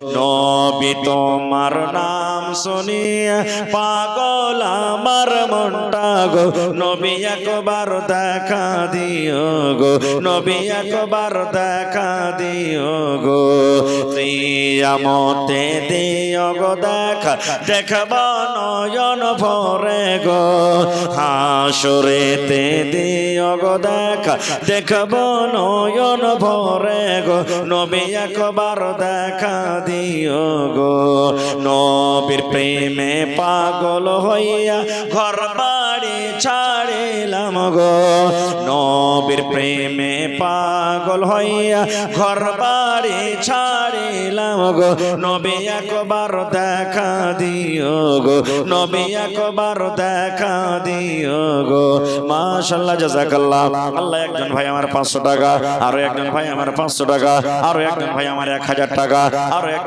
No. নবী তোমার নাম শুনিয়া পাগল আমার মনটা গো। নবী একবার দেখা দিও গো। নবী একবার দেখা দিও গো। প্রিয়ামতে দিও গো দেখা। দেখব নয়ন ভরে গো। হাসুরেতে দিও গো দেখা। দেখব নয়ন ভরে গো। নবী একবার দেখা দিও গো। নবীর প্রেমে পাগল হইয়া ঘর বাড়ি ছাড়িলাম গো। নবীর প্রেমে পাগল হইয়া ঘর বাড়ি ছাড়িলাম গো। নবী একবার দেখা দিও গো। নবী একবার দেখা দিও গো। মাশাল্লাহ জাজাকাল্লাহ। আল্লাহ একজন ভাই আমার পাঁচশো টাকা, আরও একজন ভাই আমার পাঁচশো টাকা, আরও একজন ভাই আমার এক হাজার টাকা, আরও